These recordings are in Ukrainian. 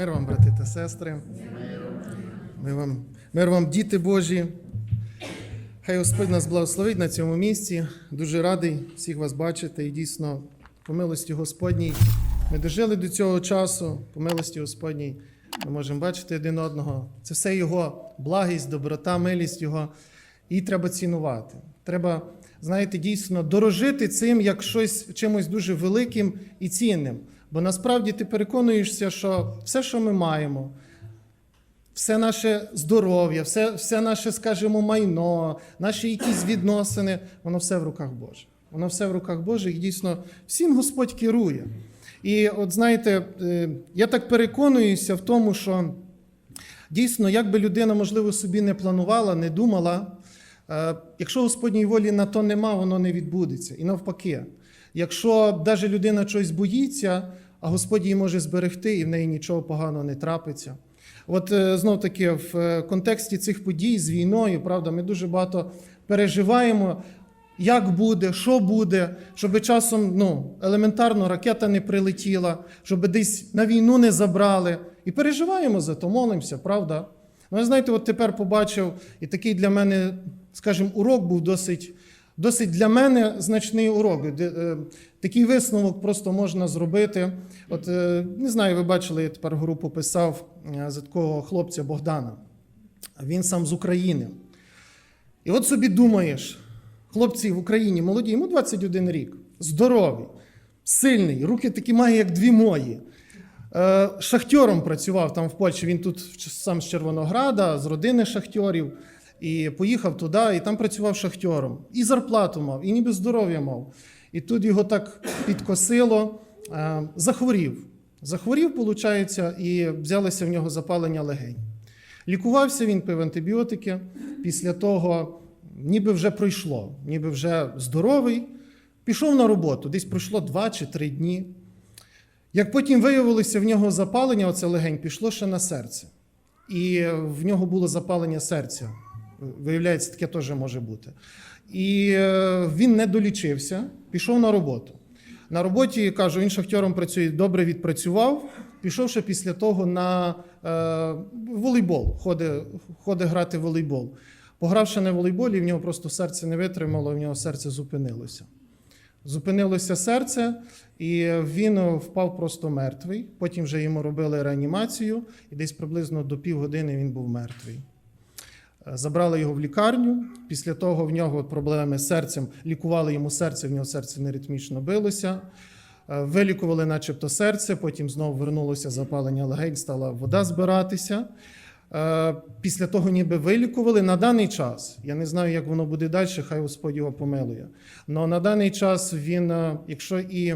Мир вам, брати та сестри. Мир вам, мир вам, діти Божі. Хай Господь нас благословить на цьому місці. Дуже радий всіх вас бачити. І дійсно, по милості Господній, ми дожили до цього часу, по милості Господній, ми можемо бачити один одного. Це все Його благість, доброта, милість Його. Її треба цінувати. Треба, знаєте, дійсно дорожити цим як щось чимось дуже великим і цінним. Бо насправді ти переконуєшся, що все, що ми маємо, все наше здоров'я, все, все наше, скажімо, майно, наші якісь відносини, воно все в руках Божих. Воно все в руках Божих, і дійсно всім Господь керує. І от знаєте, е, я так переконуюся в тому, що дійсно, як би людина, можливо, собі не планувала, не думала, е, якщо Господній волі на то нема, воно не відбудеться. І навпаки, якщо навіть людина чогось боїться, а Господь її може зберегти, і в неї нічого поганого не трапиться. От знов таки в е, контексті цих подій з війною, правда, ми дуже багато переживаємо, як буде, що буде, щоб часом ну, елементарно ракета не прилетіла, щоб десь на війну не забрали. І переживаємо за то, молимося, правда? Ну, знаєте, от тепер побачив, і такий для мене, скажімо, урок був досить. Досить для мене значний урок. Е, Такий висновок просто можна зробити. От е, не знаю, ви бачили, я тепер групу писав е, за такого хлопця Богдана. Він сам з України. І от собі думаєш, хлопці в Україні молоді, йому 21 рік, здоровий, сильний, руки такі має, як дві мої. Шахтьором працював там в Польщі. Він тут сам з Червонограда, з родини шахтьорів. І поїхав туди, і там працював шахтьором. І зарплату мав, і ніби здоров'я мав. І тут його так підкосило, е, захворів. Захворів, виходить, і взялося в нього запалення легень. Лікувався він, пив антибіотики. Після того ніби вже пройшло, ніби вже здоровий. Пішов на роботу, десь пройшло 2 чи 3 дні. Як потім виявилося, в нього запалення, оце легень, пішло ще на серце. І в нього було запалення серця. Виявляється, таке теж може бути. І е, він не долічився, пішов на роботу. На роботі, кажу, він шахтером працює, добре відпрацював, пішов ще після того на е, волейбол, ходить, ходить грати в волейбол. Погравши на волейболі, в нього просто серце не витримало, в нього серце зупинилося. Зупинилося серце, і він впав просто мертвий. Потім вже йому робили реанімацію, і десь приблизно до півгодини він був мертвий. Забрали його в лікарню. Після того в нього проблеми з серцем, лікували йому серце, в нього серце неритмічно билося. Е, Вилікували, начебто, серце, потім знову вернулося запалення легень, стала вода збиратися. Е, Після того, ніби вилікували на даний час. Я не знаю, як воно буде далі, хай Господь його помилує. Але на даний час він, е, якщо і,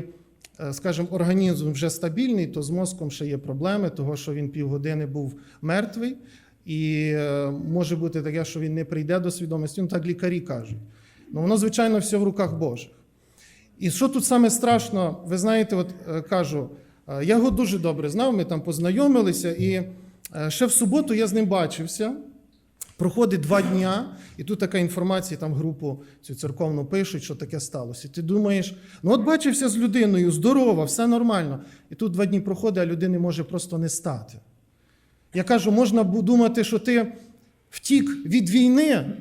скажімо, організм вже стабільний, то з мозком ще є проблеми, того що він півгодини був мертвий. І е, може бути таке, що він не прийде до свідомості. Ну, так лікарі кажуть. Ну, воно, звичайно, все в руках Божих. І що тут саме страшно, ви знаєте, от е, кажу, е, я його дуже добре знав, ми там познайомилися, і ще в суботу я з ним бачився. Проходить два дня, і тут така інформація, там групу цю церковну пишуть, що таке сталося. Ти думаєш, ну от бачився з людиною, здорова, все нормально. І тут два дні проходить, а людини може просто не стати. Я кажу, можна думати, що ти втік від війни,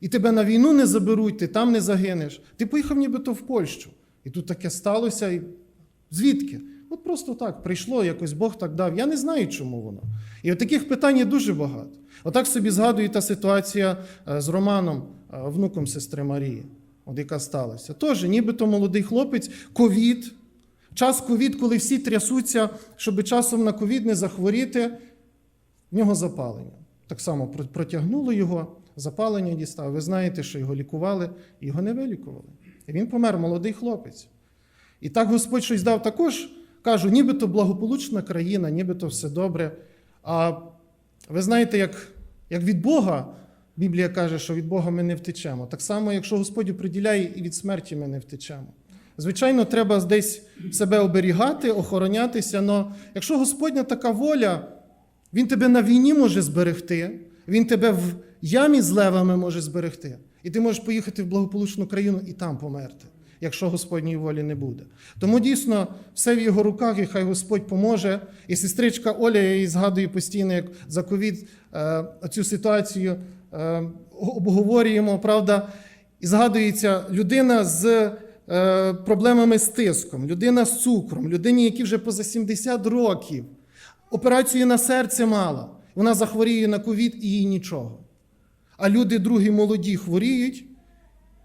і тебе на війну не заберуть, ти там не загинеш. Ти поїхав нібито в Польщу. І тут таке сталося. І звідки? От просто так прийшло, якось Бог так дав. Я не знаю, чому воно. І от таких питань є дуже багато. Отак собі згадує та ситуація е, з Романом, е, внуком сестри Марії, от яка сталася. Тож, нібито молодий хлопець, ковід. Час ковід, коли всі трясуться, щоб часом на ковід не захворіти, в нього запалення. Так само протягнуло його, запалення дістав. Ви знаєте, що його лікували, його не вилікували. І він помер, молодий хлопець. І так Господь щось дав також, кажу, нібито благополучна країна, нібито все добре. А ви знаєте, як, як від Бога, Біблія каже, що від Бога ми не втечемо. Так само, якщо Господь приділяє, і від смерті ми не втечемо. Звичайно, треба десь себе оберігати, охоронятися, але якщо Господня така воля, Він тебе на війні може зберегти, Він тебе в ямі з левами може зберегти. І ти можеш поїхати в благополучну країну і там померти. якщо Господньої волі не буде. Тому дійсно все в його руках, і хай Господь поможе. І сестричка Оля, я її згадую постійно, як за ковід е, цю ситуацію е, обговорюємо, правда. І згадується людина з е, проблемами з тиском, людина з цукром, людині, які вже поза 70 років, операцію на серце мала. Вона захворіє на ковід і їй нічого. А люди другі молоді хворіють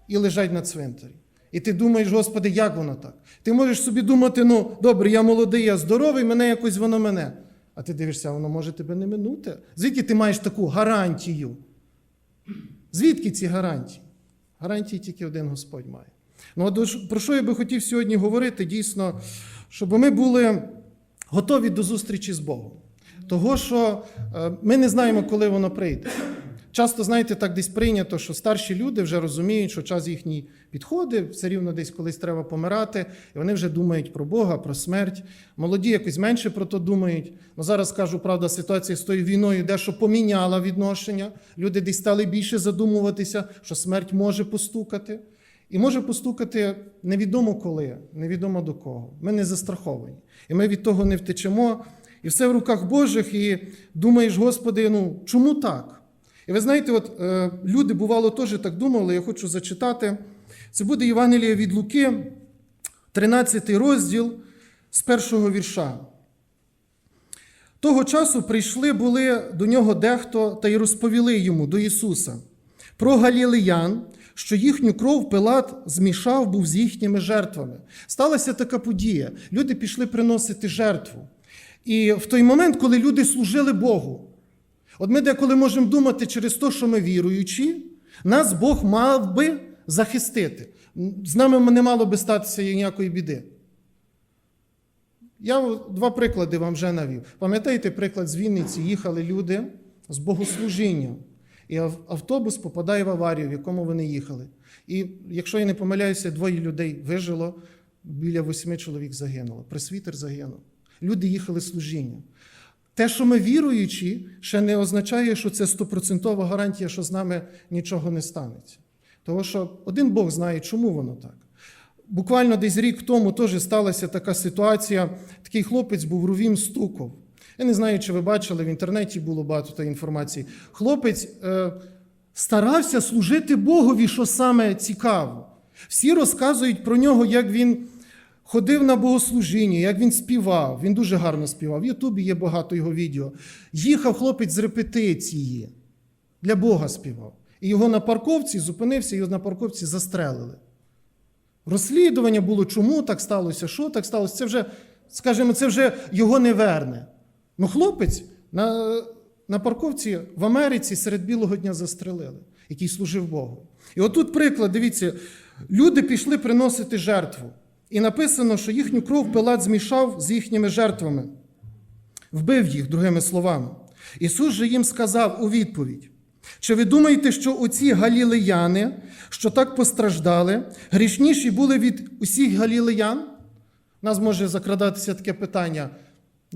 і лежать на цвинтарі. І ти думаєш, Господи, як воно так? Ти можеш собі думати, ну добре, я молодий, я здоровий, мене якось воно мене. А ти дивишся, воно може тебе не минути. Звідки ти маєш таку гарантію? Звідки ці гарантії? Гарантії тільки один Господь має. Ну, от про що я би хотів сьогодні говорити, дійсно, щоб ми були готові до зустрічі з Богом. Того, що е, ми не знаємо, коли воно прийде. Часто, знаєте, так десь прийнято, що старші люди вже розуміють, що час їхній підходить, все рівно десь колись треба помирати, і вони вже думають про Бога, про смерть. Молоді якось менше про то думають. Ну зараз кажу, правда, ситуація з тою війною дещо поміняла відношення. Люди десь стали більше задумуватися, що смерть може постукати. І може постукати невідомо коли, невідомо до кого. Ми не застраховані. І ми від того не втечемо. І все в руках Божих, і думаєш, Господи, ну чому так? І ви знаєте, от е, люди бувало теж так думали, я хочу зачитати. Це буде Євангеліє від Луки, 13 розділ з першого вірша. Того часу прийшли були до нього дехто та й розповіли йому до Ісуса про галілеян, що їхню кров Пилат змішав був з їхніми жертвами. Сталася така подія. Люди пішли приносити жертву. І в той момент, коли люди служили Богу, от ми деколи можемо думати через те, що ми віруючі, нас Бог мав би захистити. З нами не мало би статися ніякої біди. Я два приклади вам вже навів. Пам'ятаєте приклад з Вінниці? Їхали люди з богослужінням, і автобус попадає в аварію, в якому вони їхали. І якщо я не помиляюся, двоє людей вижило, біля восьми чоловік загинуло. Пресвітер загинув. Люди їхали служінням. Те, що ми віруючі, ще не означає, що це стопроцентова гарантія, що з нами нічого не станеться. Тому що один Бог знає, чому воно так. Буквально десь рік тому теж сталася така ситуація. Такий хлопець був Рувім Стуков. Я не знаю, чи ви бачили, в інтернеті було багато тієї інформації. Хлопець е, старався служити Богові, що саме цікаво. Всі розказують про нього, як він ходив на богослужіння, як він співав. Він дуже гарно співав. В Ютубі є багато його відео. Їхав хлопець з репетиції, для Бога співав. І його на парковці зупинився, його на парковці застрелили. Розслідування було, чому так сталося, що так сталося. Це вже, скажімо, це вже його не верне. Ну, хлопець на, на парковці в Америці серед білого дня застрелили, який служив Богу. І отут приклад, дивіться, люди пішли приносити жертву. І написано, що їхню кров Пилат змішав з їхніми жертвами, вбив їх, другими словами. Ісус же їм сказав у відповідь: чи ви думаєте, що оці галілеяни, що так постраждали, грішніші були від усіх галілеян? У нас може закрадатися таке питання.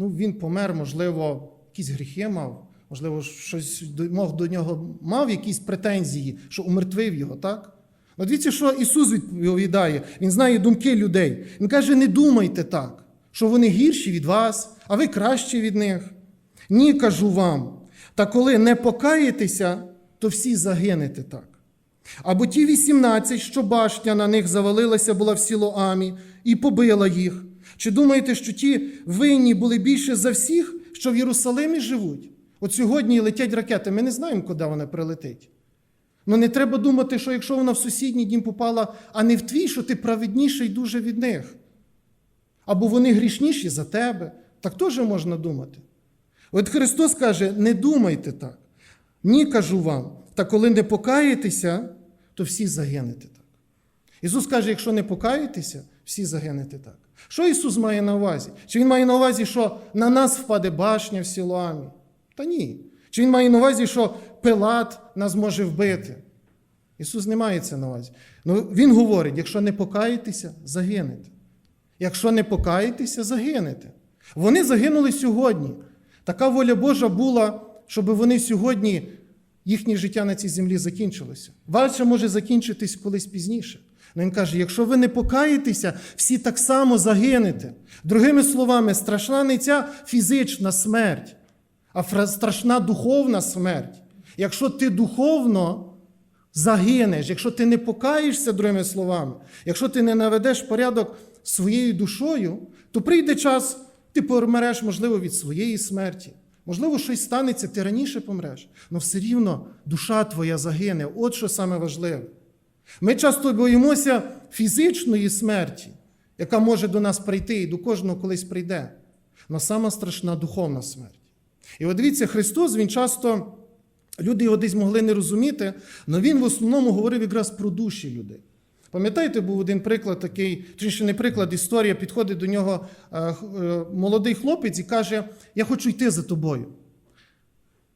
Ну, він помер, можливо, якісь гріхи мав, можливо, щось мог до нього мав якісь претензії, що умертвив його, так? Ну, дивіться, що Ісус відповідає. Він знає думки людей. Він каже: не думайте так, що вони гірші від вас, а ви кращі від них. Ні, кажу вам. Та коли не покаєтеся, то всі загинете так. Або ті 18, що башня на них завалилася, була в Сілоамі і побила їх. Чи думаєте, що ті винні були більше за всіх, що в Єрусалимі живуть? От сьогодні летять ракети, ми не знаємо, куди вона прилетить. Ну не треба думати, що якщо вона в сусідній дім попала, а не в твій, що ти праведніший дуже від них. Або вони грішніші за тебе. Так теж можна думати. От Христос каже: не думайте так. Ні, кажу вам, та коли не покаєтеся, то всі загинете так. Ісус каже, якщо не покаєтеся, всі загинете так. Що Ісус має на увазі? Чи Він має на увазі, що на нас впаде башня в Сілоамі? Та ні. Чи Він має на увазі, що Пилат нас може вбити? Ісус не має це на увазі. Ну, Він говорить: якщо не покаєтеся, загинете. Якщо не покаєтеся, загинете. Вони загинули сьогодні. Така воля Божа була, щоб вони сьогодні, їхнє життя на цій землі закінчилося. Ваше може закінчитись колись пізніше. Ну він каже: якщо ви не покаєтеся, всі так само загинете. Другими словами, страшна не ця фізична смерть, а страшна духовна смерть. Якщо ти духовно загинеш, якщо ти не покаєшся, другими словами, якщо ти не наведеш порядок своєю душою, то прийде час, ти помреш, можливо, від своєї смерті. Можливо, щось станеться, ти раніше помреш. але все рівно душа твоя загине. От що саме важливе. Ми часто боїмося фізичної смерті, яка може до нас прийти і до кожного колись прийде. Але сама страшна духовна смерть. І от дивіться, Христос, Він часто, люди його десь могли не розуміти, але Він в основному говорив якраз про душі людей. Пам'ятаєте, був один приклад такий, точніше не приклад, історія, підходить до нього е, е, молодий хлопець і каже: Я хочу йти за тобою.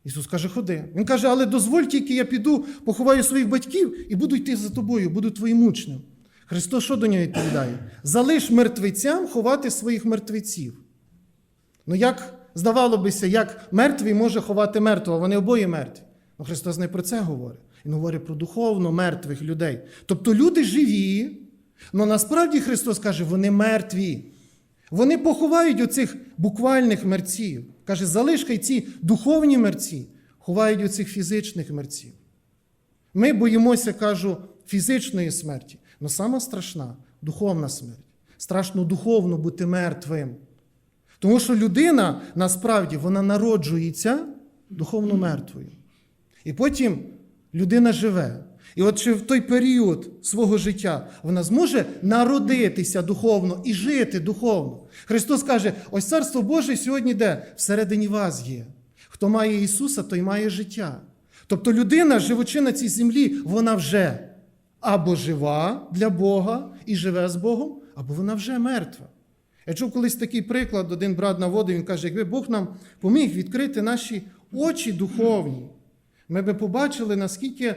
Ісус каже, ходи. Він каже, але дозволь тільки я піду, поховаю своїх батьків і буду йти за тобою, буду твоїм учнем. Христос що до нього відповідає? Залиш мертвецям ховати своїх мертвеців. Ну як, здавало бися, як мертвий може ховати мертвого, вони обоє мертві. Ну Христос не про це говорить. Він говорить про духовно мертвих людей. Тобто люди живі, але насправді Христос каже, вони мертві. Вони поховають оцих буквальних мерців. Каже, залиш хай ці духовні мерці ховають оцих фізичних мерців. Ми боїмося, кажу, фізичної смерті, але сама страшна духовна смерть. Страшно духовно бути мертвим. Тому що людина насправді вона народжується духовно мертвою. І потім людина живе. І от чи в той період свого життя вона зможе народитися духовно і жити духовно. Христос каже: ось царство Боже сьогодні де? Всередині вас є. Хто має Ісуса, той має життя. Тобто людина, живучи на цій землі, вона вже або жива для Бога і живе з Богом, або вона вже мертва. Я чув колись такий приклад, один брат наводив, він каже, якби Бог нам поміг відкрити наші очі духовні, ми би побачили, наскільки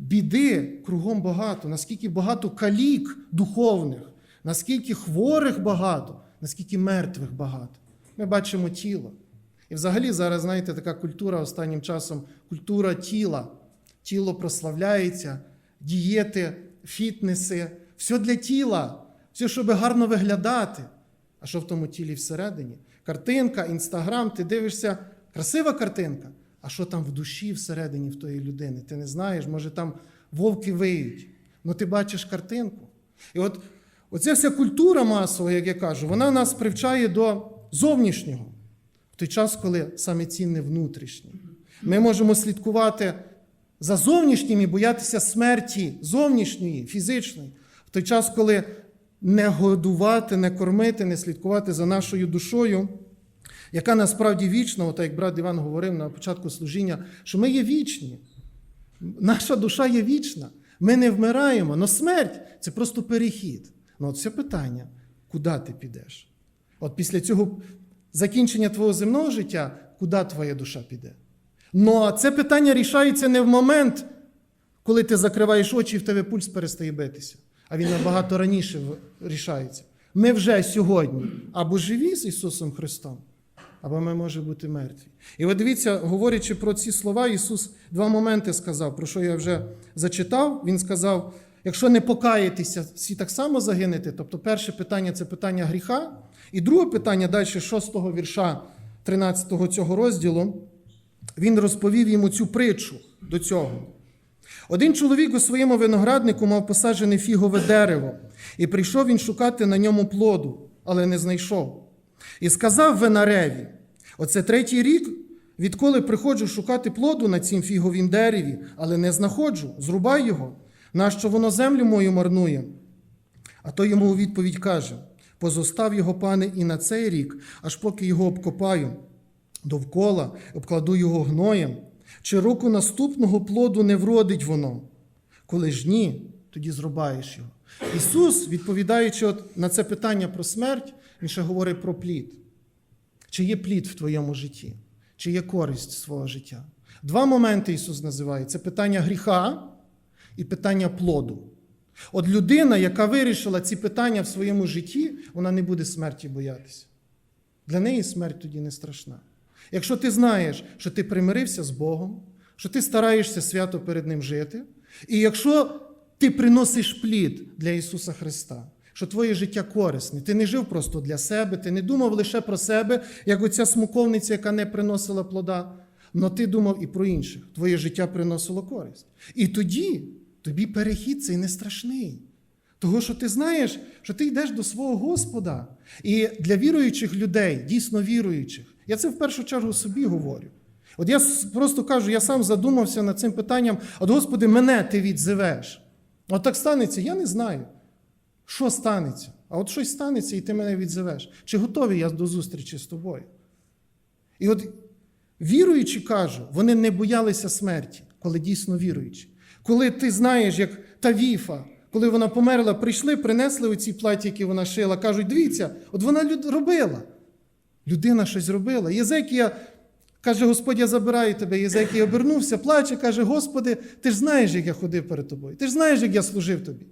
біди кругом багато, наскільки багато калік духовних, наскільки хворих багато, наскільки мертвих багато. Ми бачимо тіло. І взагалі зараз, знаєте, така культура останнім часом культура тіла. Тіло прославляється, дієти, фітнеси, все для тіла, все, щоб гарно виглядати. А що в тому тілі всередині? Картинка, інстаграм, ти дивишся, красива картинка. А що там в душі всередині в тої людини? Ти не знаєш, може там вовки виють. Ну ти бачиш картинку. І от оця вся культура масова, як я кажу, вона нас привчає до зовнішнього. В той час, коли саме цінне внутрішнє. Ми можемо слідкувати за зовнішнім і боятися смерті зовнішньої, фізичної. В той час, коли не годувати, не кормити, не слідкувати за нашою душою, яка насправді вічна, от як брат Іван говорив на початку служіння, що ми є вічні. Наша душа є вічна. Ми не вмираємо, але смерть це просто перехід. Ну, от це питання, куди ти підеш? От після цього закінчення твого земного життя, куди твоя душа піде? Ну, а це питання рішається не в момент, коли ти закриваєш очі і в тебе пульс перестає битися, а він набагато раніше рішається. Ми вже сьогодні або живі з Ісусом Христом, або ми можемо бути мертві. І от дивіться, говорячи про ці слова, Ісус два моменти сказав, про що я вже зачитав. Він сказав: якщо не покаєтеся, всі так само загинете. Тобто, перше питання це питання гріха. І друге питання, далі 6 вірша 13 цього розділу, він розповів йому цю притчу до цього. Один чоловік у своєму винограднику мав посаджене фігове дерево, і прийшов він шукати на ньому плоду, але не знайшов. І сказав винареві: оце третій рік, відколи приходжу шукати плоду на цім фіговім дереві, але не знаходжу, зрубай його, нащо воно землю мою марнує. А той йому у відповідь каже: Позостав його, пане, і на цей рік, аж поки його обкопаю довкола, обкладу його гноєм. Чи року наступного плоду не вродить воно? Коли ж ні, тоді зрубаєш його. Ісус, відповідаючи от на це питання про смерть, Він ще говорить про плід. Чи є плід в твоєму житті? Чи є користь свого життя? Два моменти Ісус називає: це питання гріха і питання плоду. От людина, яка вирішила ці питання в своєму житті, вона не буде смерті боятися. Для неї смерть тоді не страшна. Якщо ти знаєш, що ти примирився з Богом, що ти стараєшся свято перед Ним жити, і якщо ти приносиш плід для Ісуса Христа, що твоє життя корисне. Ти не жив просто для себе, ти не думав лише про себе, як оця смоковниця, яка не приносила плода. Но ти думав і про інших. Твоє життя приносило користь. І тоді тобі перехід цей не страшний. Того, що ти знаєш, що ти йдеш до свого Господа. І для віруючих людей, дійсно віруючих, я це в першу чергу собі говорю. От я просто кажу, я сам задумався над цим питанням: от Господи, мене ти відзивеш. От так станеться, я не знаю. Що станеться? А от щось станеться, і ти мене відзивеш. Чи готовий я до зустрічі з тобою? І от віруючі кажу, вони не боялися смерті, коли дійсно віруючі. Коли ти знаєш, як та віфа, коли вона померла, прийшли, принесли оці платі, які вона шила, кажуть, дивіться, от вона люд- робила. Людина щось робила. Єзекія каже, Господь, я забираю тебе. Єзекія обернувся, плаче, каже, Господи, ти ж знаєш, як я ходив перед тобою. Ти ж знаєш, як я служив тобі.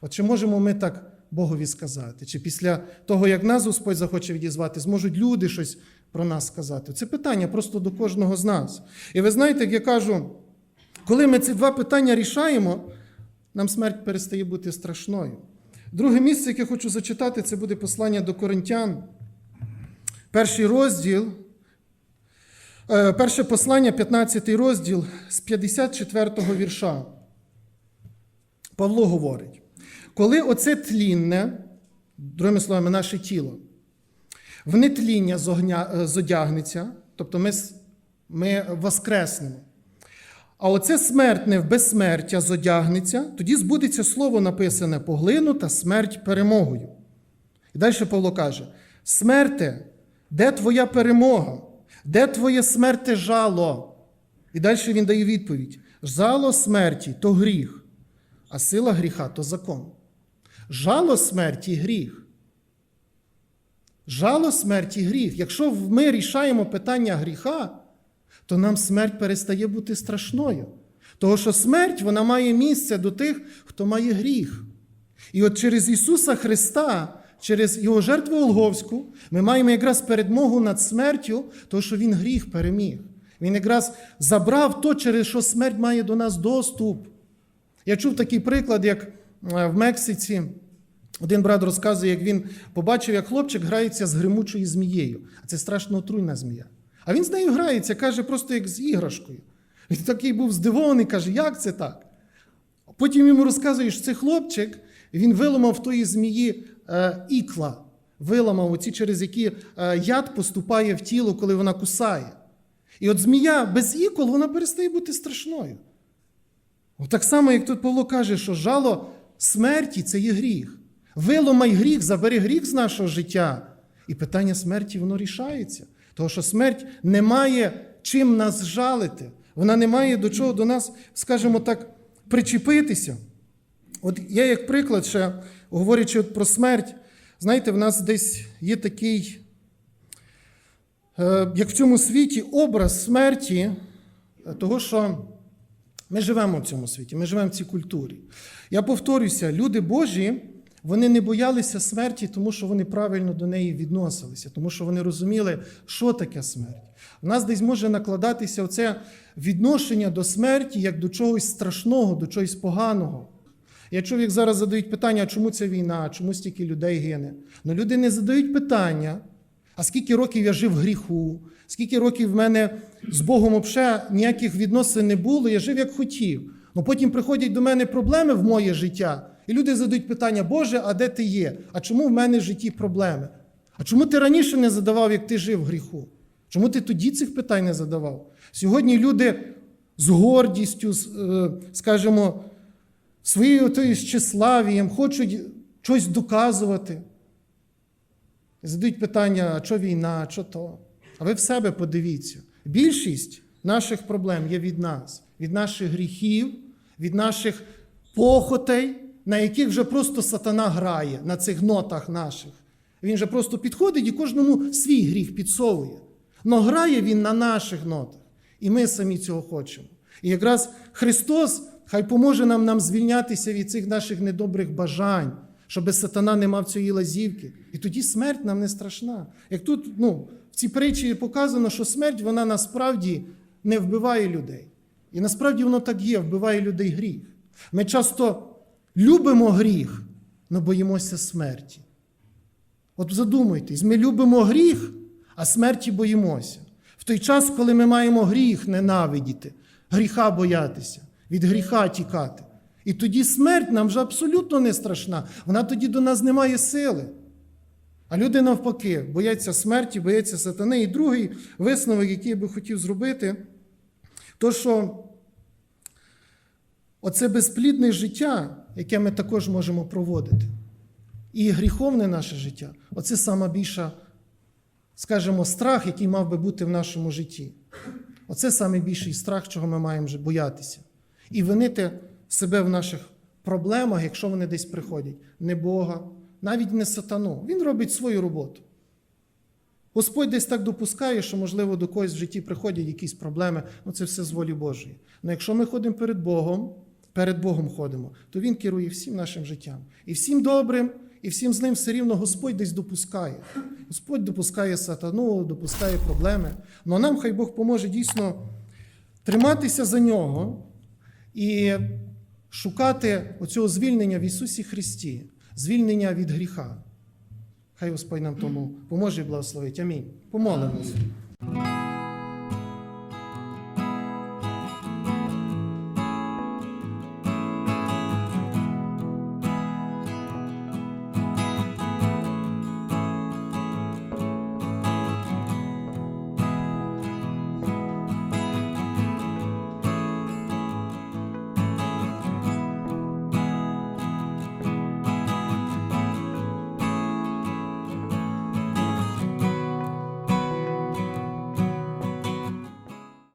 От чи можемо ми так Богові сказати? Чи після того, як нас Господь захоче відізвати, зможуть люди щось про нас сказати? Це питання просто до кожного з нас. І ви знаєте, як я кажу, коли ми ці два питання рішаємо, нам смерть перестає бути страшною. Друге місце, яке хочу зачитати, це буде послання до Коринтян. Перший розділ, е, перше послання, 15 розділ з 54 вірша. Павло говорить: коли оце тлінне, другими словами, наше тіло, в нетління е, зодягнеться, тобто ми, ми воскреснемо. А оце смертне в безсмертя зодягнеться, тоді збудеться слово написане поглинута смерть перемогою. І далі Павло каже: смерте, де твоя перемога? Де твоє смерте жало? І далі він дає відповідь: жало смерті то гріх, а сила гріха то закон. Жало смерті гріх. Жало смерті гріх. Якщо ми рішаємо питання гріха, то нам смерть перестає бути страшною. Того, що смерть вона має місце до тих, хто має гріх. І от через Ісуса Христа, через Його жертву Олговську, ми маємо якраз передмогу над смертю, тому що Він гріх переміг. Він якраз забрав то, через що смерть має до нас доступ. Я чув такий приклад, як в Мексиці один брат розказує, як він побачив, як хлопчик грається з гримучою змією. А це страшно отруйна змія. А він з нею грається, каже, просто як з іграшкою. Він такий був здивований, каже, як це так? Потім йому розказуєш, що це хлопчик, він виламав тої змії е, ікла, виламав оці, через які е, яд поступає в тіло, коли вона кусає. І от змія без ікол вона перестає бути страшною. От так само, як тут Павло каже, що жало смерті це є гріх. Виломай гріх, забери гріх з нашого життя. І питання смерті воно рішається. Тому що смерть не має чим нас жалити. Вона не має до чого до нас, скажімо так, причепитися. От я, як приклад, ще говорячи про смерть, знаєте, в нас десь є такий, е, як в цьому світі, образ смерті, того, що ми живемо в цьому світі, ми живемо в цій культурі. Я повторюся, люди Божі, вони не боялися смерті, тому що вони правильно до неї відносилися, тому що вони розуміли, що таке смерть. У нас десь може накладатися оце відношення до смерті як до чогось страшного, до чогось поганого. Я чув, як зараз задають питання, чому ця війна, чому стільки людей гине. Ну люди не задають питання, а скільки років я жив в гріху, скільки років в мене з Богом взагалі ніяких відносин не було, я жив як хотів. Ну потім приходять до мене проблеми в моє життя, і люди задають питання, Боже, а де ти є? А чому в мене в житті проблеми? А чому ти раніше не задавав, як ти жив в гріху? Чому ти тоді цих питань не задавав? Сьогодні люди з гордістю, з, е, скажімо, своєю тою щеславієм хочуть щось доказувати. Задають питання, а що війна, а що то. А ви в себе подивіться. Більшість наших проблем є від нас, від наших гріхів, від наших похотей, на яких вже просто сатана грає, на цих нотах наших. Він же просто підходить і кожному свій гріх підсовує. Но грає він на наших нотах. І ми самі цього хочемо. І якраз Христос хай поможе нам, нам звільнятися від цих наших недобрих бажань, щоб сатана не мав цієї лазівки. І тоді смерть нам не страшна. Як тут ну, в цій притчі показано, що смерть вона насправді не вбиває людей. І насправді воно так є, вбиває людей гріх. Ми часто любимо гріх, але боїмося смерті. От задумайтесь, ми любимо гріх, а смерті боїмося. В той час, коли ми маємо гріх ненавидіти, гріха боятися, від гріха тікати. І тоді смерть нам вже абсолютно не страшна. Вона тоді до нас не має сили. А люди навпаки бояться смерті, бояться сатани. І другий висновок, який я би хотів зробити, то що оце безплідне життя, яке ми також можемо проводити, і гріховне наше життя оце сама більша, скажімо, страх, який мав би бути в нашому житті. Оце найбільший страх, чого ми маємо боятися. І винити себе в наших проблемах, якщо вони десь приходять, не Бога, навіть не сатану. Він робить свою роботу. Господь десь так допускає, що, можливо, до когось в житті приходять якісь проблеми, ну це все з волі Божої. Але якщо ми ходимо перед Богом, перед Богом ходимо, то Він керує всім нашим життям. І всім добрим, і всім з ним все рівно Господь десь допускає. Господь допускає сатану, допускає проблеми. Але нам хай Бог поможе дійсно триматися за нього і шукати оцього звільнення в Ісусі Христі, звільнення від гріха. Хай Господь нам тому поможе і благословить. Амінь. Помолимось.